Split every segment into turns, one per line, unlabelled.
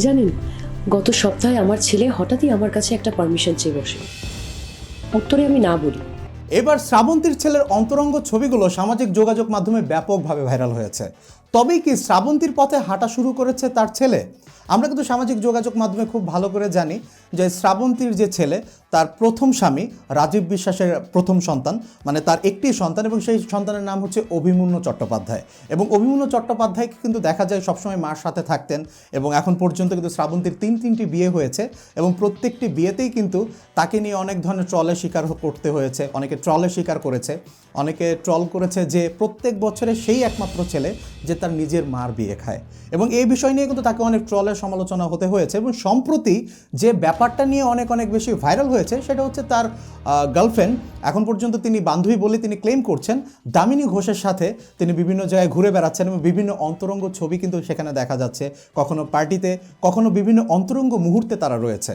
জানেন, গত সপ্তাহে আমার ছেলে হঠাৎই আমার কাছে একটা পারমিশন চেয়ে বসে। উত্তরে আমি না বলি।
এবার শ্রাবন্তীর ছেলের অন্তরঙ্গ ছবিগুলো সামাজিক যোগাযোগ মাধ্যমে ব্যাপকভাবে ভাইরাল হয়েছে। তবেই কি শ্রাবন্তীর পথে হাঁটা শুরু করেছে তার ছেলে? আমরা কিন্তু সামাজিক যোগাযোগ মাধ্যমে খুব ভালো করে জানি যে শ্রাবন্তীর যে ছেলে, তার প্রথম স্বামী রাজীব বিশ্বাসের প্রথম সন্তান মানে তার একটি সন্তান এবং সেই সন্তানের নাম হচ্ছে অভিমন্যু চট্টোপাধ্যায়। এবং অভিমন্যু চট্টোপাধ্যায়কে কিন্তু দেখা যায় সবসময় মার সাথে থাকতেন এবং এখন পর্যন্ত কিন্তু শ্রাবন্তীর তিন তিনটি বিয়ে হয়েছে এবং প্রত্যেকটি বিয়েতেই কিন্তু তাকে নিয়ে অনেক ধরনের ট্রলের শিকার করতে হয়েছে, অনেকে ট্রলের শিকার করেছে, অনেকে ট্রল করেছে যে প্রত্যেক বছরে সেই একমাত্র ছেলে যে তার নিজের মার বিয়ে খায়। এবং এই বিষয় নিয়ে কিন্তু তাকে অনেক ট্রলের সমালোচনা হতে হয়েছে এবং সম্প্রতি যে ব্যাপারটা নিয়ে অনেক অনেক বেশি ভাইরাল হয়েছে সেটা হচ্ছে তার গার্লফ্রেন্ড এখন পর্যন্ত তিনি বান্ধবী বলে তিনি ক্লেম করছেন। দামিনী ঘোষের সাথে তিনি বিভিন্ন জায়গায় ঘুরে বেড়াচ্ছেন এবং বিভিন্ন অন্তরঙ্গ ছবি কিন্তু সেখানে দেখা যাচ্ছে। কখনো পার্টিতে কখনো বিভিন্ন অন্তরঙ্গ মুহূর্তে তারা রয়েছে।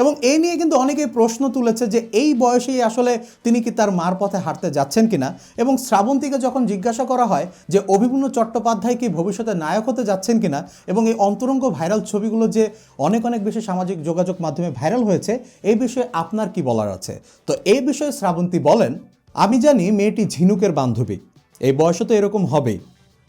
এবং এই নিয়ে কিন্তু অনেকেই প্রশ্ন তুলেছে যে এই বয়সেই আসলে তিনি কি তার মার পথে হাঁটতে যাচ্ছেন কিনা? এবং শ্রাবন্তীকে যখন জিজ্ঞাসা করা হয় যে অভিমন্যু চট্টোপাধ্যায় কি ভবিষ্যতে নায়ক হতে যাচ্ছেন কিনা? এবং এই অন্তরঙ্গ ভাইরাল ছবিগুলো যে অনেক অনেক বেশি সামাজিক যোগাযোগ মাধ্যমে ভাইরাল হয়েছে, এই বিষয়ে আপনার কি বলার আছে? তো এই বিষয়ে শ্রাবন্তী বলেন, আমি জানি মেয়েটি ঝিনুকের বান্ধবী। এই বয়সে তো এরকম হবেই।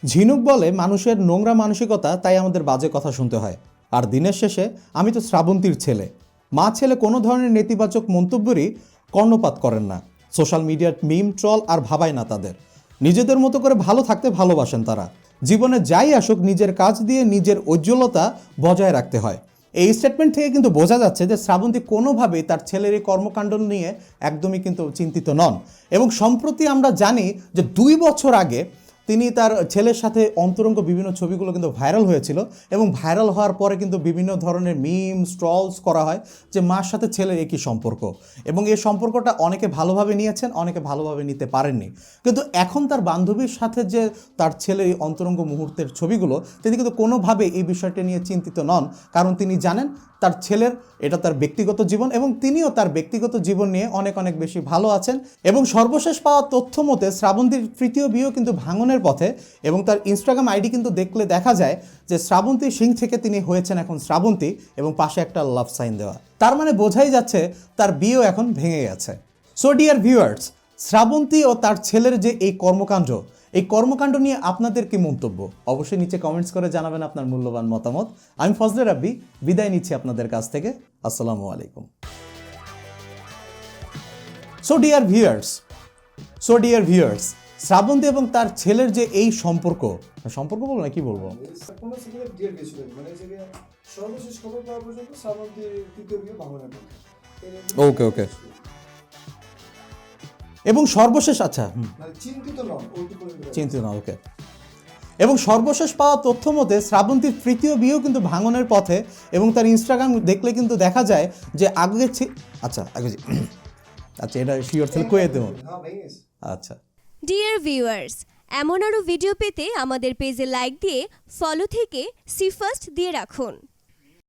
ঝিনুক বলে মানুষের নোংরা মানসিকতা, তাই আমাদের বাজে কথা শুনতে হয়। আর দিনের শেষে আমি তো শ্রাবন্তীর ছেলে। মা ছেলে কোনো ধরনের নেতিবাচক মন্তব্যেরই কর্ণপাত করেন না। সোশ্যাল মিডিয়ার মিম, ট্রল আর ভাবায় না তাদের। নিজেদের মতো করে ভালো থাকতে ভালোবাসেন তারা। জীবনে যাই আসুক, নিজের কাজ দিয়ে নিজের উজ্জ্বলতা বজায় রাখতে হয়। এই স্টেটমেন্ট থেকে কিন্তু বোঝা যাচ্ছে যে শ্রাবন্তী কোনোভাবেই তার ছেলের এই কর্মকাণ্ড নিয়ে একদমই কিন্তু চিন্তিত নন। এবং সম্প্রতি আমরা জানি যে দুই বছর আগে তিনি তার ছেলের সাথে অন্তরঙ্গ বিভিন্ন ছবিগুলো কিন্তু ভাইরাল হয়েছিল এবং ভাইরাল হওয়ার পরে কিন্তু বিভিন্ন ধরনের মিম স্ট্রলস করা হয় যে মার সাথে ছেলের একই সম্পর্ক। এবং এই সম্পর্কটা অনেকে ভালোভাবে নিয়েছেন, অনেকে ভালোভাবে নিতে পারেননি। কিন্তু এখন তার বান্ধবীর সাথে যে তার ছেলের অন্তরঙ্গ মুহূর্তের ছবিগুলো, তিনি কিন্তু কোনোভাবে এই বিষয়টা নিয়ে চিন্তিত নন। কারণ তিনি জানেন তার ছেলের, এটা তার ব্যক্তিগত জীবন এবং তিনিও তার ব্যক্তিগত জীবন নিয়ে অনেক অনেক বেশি ভালো আছেন এবং সর্বশেষ পাওয়া তথ্য মতে শ্রাবন্তীর তৃতীয় বিয়েও কিন্তু ভাঙনের পথে এবং তার ইনস্টাগ্রাম আইডি কিন্তু দেখলে দেখা যায় যে শ্রাবন্তী সিং থেকে তিনি হয়েছেন এখন শ্রাবন্তী এবং পাশে একটা লাভ সাইন দেওয়া। তার মানে বোঝাই যাচ্ছে তার বিয়েও এখন ভেঙে গেছে। সো ডিয়ার ভিউয়ার্স শ্রাবন্তী ও তার ছেলের যে এই কর্মকাণ্ড এই কর্মকাণ্ড নিয়ে আপনাদের কি মন্তব্য? অবশ্যই নিচে কমেন্টস করে জানাবেন আপনার মূল্যবান মতামত। আমি ফজলে রাব্বি বিদায় নিচ্ছি আপনাদের কাছ থেকে। আসসালামু আলাইকুম। So dear viewers so dear viewers Srabanti এবং তার ছেলের যে এই সম্পর্ক সম্পর্ক বলব না কি বলব? ওকে সেখানে এবং সর্বশেষ আচ্ছা
মানে চিন্তিত
না ওকে এবং সর্বশেষ পাওয়া তথ্য মতে শ্রাবন্তীর তৃতীয় বিয়েও কিন্তু ভাঙনের পথে এবং তার ইনস্টাগ্রাম দেখলে কিন্তু দেখা যায় যে আগে আচ্ছা আগে আচ্ছা এটা শিওর ছিল কয়ে দেবো।
হ্যাঁ
আচ্ছা।
ডিয়ার ভিউয়ার্স এমন আরও ভিডিও পেতে আমাদের পেজে লাইক দিয়ে ফলো থেকে সি ফার্স্ট দিয়ে রাখুন।